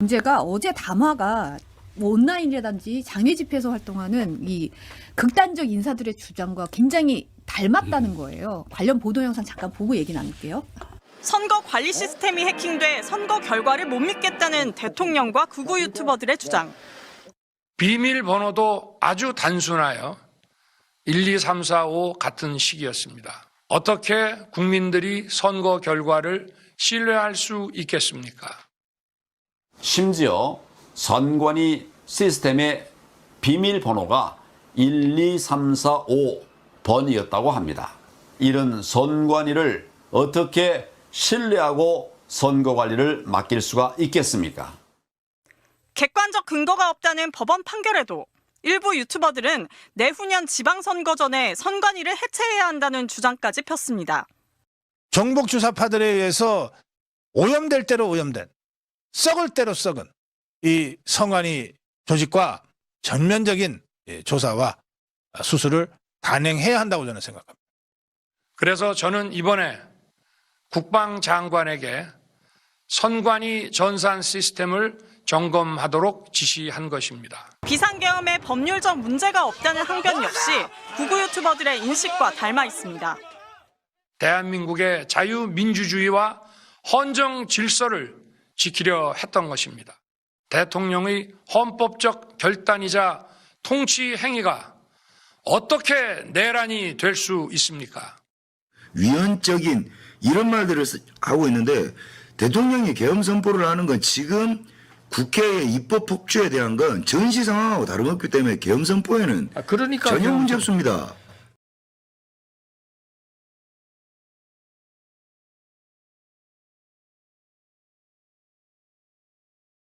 문제가 어제 담화가 뭐 온라인이라든지 장외 집회에서 활동하는 이 극단적 인사들의 주장과 굉장히 닮았다는 거예요. 관련 보도 영상 잠깐 보고 얘기 나눌게요. 선거 관리 시스템이 해킹돼 선거 결과를 못 믿겠다는 대통령과 극우 유튜버들의 주장. 비밀번호도 아주 단순하여 1, 2, 3, 4, 5 같은 식이었습니다. 어떻게 국민들이 선거 결과를 신뢰할 수 있겠습니까? 심지어 선관위 시스템의 비밀번호가 1, 2, 3, 4, 5번이었다고 합니다. 이런 선관위를 어떻게 신뢰하고 선거 관리를 맡길 수가 있겠습니까? 객관적 근거가 없다는 법원 판결에도 일부 유튜버들은 내후년 지방선거 전에 선관위를 해체해야 한다는 주장까지 폈습니다. 정복 주사파들에 의해서 오염될 대로 오염된 썩을 대로 썩은 이 성관이 조직과 전면적인 예, 조사와 수술을 단행해야 한다고 저는 생각합니다. 그래서 저는 이번에 국방장관에게 선관위 전산 시스템을 점검하도록 지시한 것입니다. 비상계엄에 법률적 문제가 없다는 항변 역시 극우 유튜버들의 인식과 닮아 있습니다. 대한민국의 자유민주주의와 헌정 질서를 지키려 했던 것입니다. 대통령의 헌법적 결단이자 통치 행위가 어떻게 내란이 될 수 있습니까? 위헌적인 이런 말들을 쓰- 하고 있는데 대통령이 계엄 선포를 하는 건 지금 국회의 입법 폭주에 대한 건 전시 상황하고 다름없기 때문에 계엄 선포에는 그러니까 전혀 문제 없습니다.